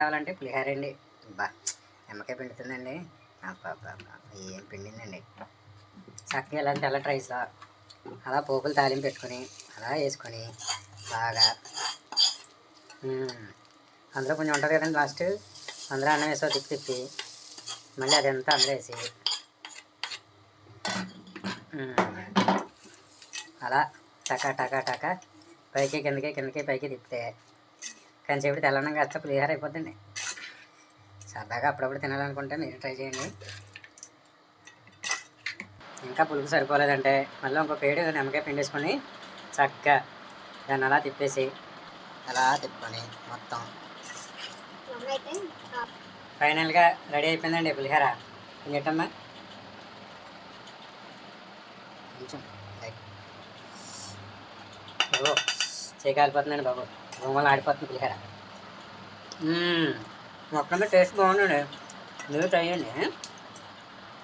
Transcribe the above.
కావాలంటే పులిహార అండి. బా నిమ్మకాయ పిండుతుందండి. ఏం పిండిందండి. చక్కగా ఇలా తెల్ల ట్రైస్లో అలా పోపులు తాలింపు పెట్టుకొని అలా వేసుకొని బాగా అందులో కొంచెం ఉంటుంది కదండి లాస్ట్ అందులో అన్నం వేసో తిప్పి తిప్పి మళ్ళీ అదంతా అందులో వేసి అలా టకా టకా టకా పైకి కిందకి కిందకి పైకి తిప్పితే కంచేపు తెల్లన్నం కాస్త పులిహార అయిపోద్దండి. సరదాగా అప్పుడప్పుడు తినాలనుకుంటే మీరు ట్రై చేయండి. ఇంకా పులుపు సరిపోలేదంటే మళ్ళీ ఇంకో పేడు నిమ్మకాయ పిండేసుకొని చక్కగా దాన్ని అలా తిప్పేసి అలా తిప్పుకొని మొత్తం. ఫైనల్గా రెడీ అయిపోయిందండి పులిహార. ఇంకేటమ్మా కొంచెం లైట్. బాబు బాబు. బొమ్మలు ఆడిపోతుంది పులిహార మ్మ్. మొత్తం టేస్ట్ బాగుండండి మీరు ట్రై చేయండి.